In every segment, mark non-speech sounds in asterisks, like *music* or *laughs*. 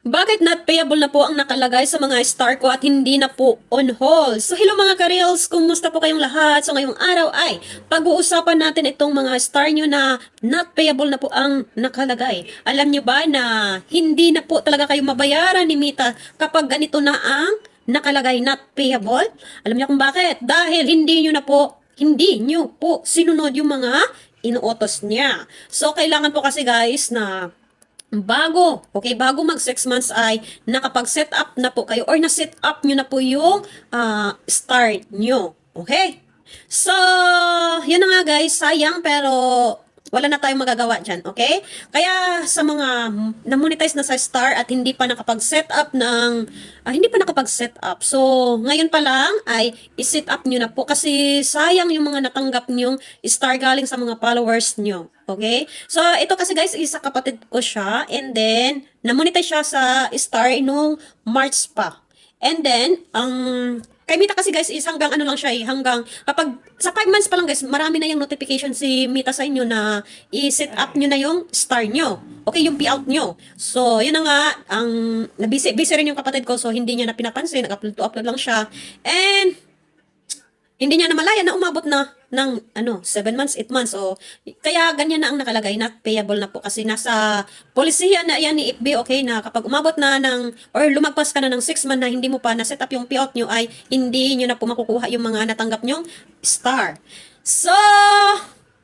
Bakit not payable na po ang nakalagay sa mga star ko at hindi na po on hold? So hello mga ka-reels, kumusta po kayong lahat? So ngayong araw ay pag-uusapan natin itong mga star nyo na not payable na po ang nakalagay. Alam nyo ba na hindi na po talaga kayo mabayaran ni Mita kapag ganito na ang nakalagay not payable? Alam niyo kung bakit? Dahil hindi nyo na po, hindi nyo po sinunod yung mga inuutos niya. So kailangan po kasi guys na bago, okay, bago mag 6 months ay nakapag-set up na po kayo or na-set up nyo na po yung ah, start nyo. Okay? So, yun na nga guys, sayang pero wala na tayong magagawa dyan, okay? Kaya sa mga na-monetize na sa Star at hindi pa nakapag-set up ng, ah, hindi pa nakapag-set up. So, ngayon pa lang ay i-set up nyo na po kasi sayang yung mga natanggap nyong Star galing sa mga followers nyo. Okay? So, ito kasi guys, isa kapatid ko siya and then, na-monetize siya sa Star nung March pa. And then, ang kay Mita kasi guys is hanggang ano lang siya eh, hanggang kapag sa 5 months pa lang guys, marami na yung notification si Mita sa inyo na i-set up nyo na yung star nyo. Okay, yung payout nyo. So, yun na nga, ang nabisi, busy rin yung kapatid ko so hindi niya na pinapansin, nag-upload to upload lang siya. And hindi niya namalaya na umabot na ng ano, 7 months, 8 months. So, kaya ganyan na ang nakalagay, not payable na po kasi nasa polisiya na yan ni FB, okay, na kapag umabot na ng, or lumagpas ka na ng 6 months na hindi mo pa na-set up yung payout nyo ay hindi nyo na po makukuha yung mga natanggap nyong star. So,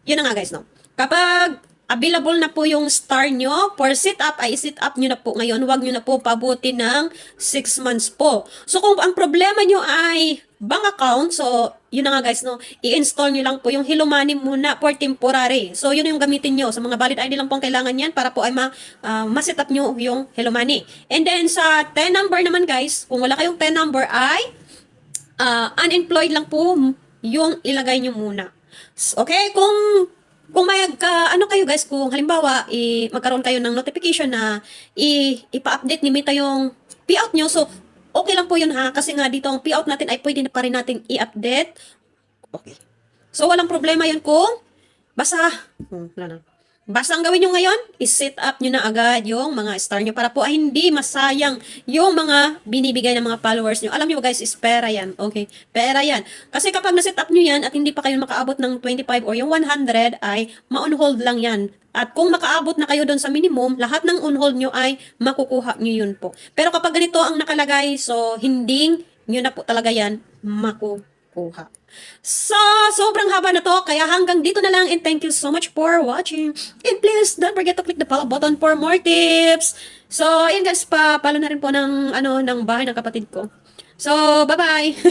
yun na nga guys, no? Kapag available na po yung star nyo. For sit up ay sit up nyo na po ngayon. Wag nyo na po pabuti ng 6 months po. So kung ang problema nyo ay bank account so yun na nga guys no? I-install nyo lang po yung Hello Money muna for temporary. So yun yung gamitin nyo. Sa mga valid ID lang po ang kailangan yan para po ay ma, ah, ma-set up nyo yung Hello Money and then sa 10 number naman guys kung wala kayong 10 number ay ah, unemployed lang po yung ilagay nyo muna. Okay, kung kung may ka, ano kayo guys, kung halimbawa, i, magkaroon kayo ng notification na i, ipa-update ni Mita yung payout nyo, so okay lang po yun ha, kasi nga dito ang payout natin ay pwede na pa rin natin i-update. Okay. So walang problema yun kung basta, hmm, wala na. Basta ang gawin nyo ngayon, is-set up nyo na agad yung mga star nyo para po ay hindi masayang yung mga binibigay ng mga followers nyo. Alam nyo guys, is pera yan. Okay? Pera yan. Kasi kapag na-set up nyo yan at hindi pa kayo makaabot ng 25 or yung 100 ay ma-on hold lang yan. At kung makaabot na kayo doon sa minimum, lahat ng on hold nyo ay makukuha nyo yun po. Pero kapag ganito ang nakalagay, so hindi nyo na po talaga yan makukuha. So, sobrang haba na to, kaya hanggang dito na lang and thank you so much for watching. And please, don't forget to click the follow button for more tips. So, ayun guys, pa, palo na rin po ng, ano, ng bahay ng kapatid ko. So, bye-bye! *laughs*